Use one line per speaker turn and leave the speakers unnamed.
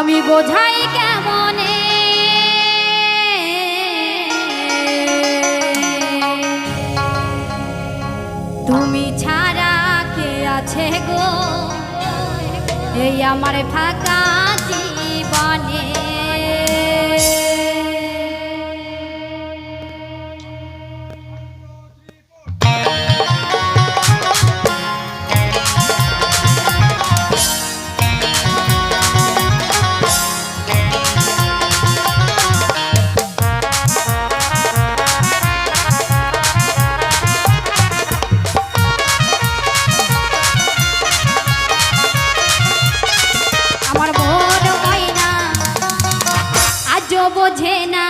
আমি বোঝাই কেমন? তুমি ছাড়া কে আছে গো? এই আমার ফাঁকা জীবনে। বোঝে না।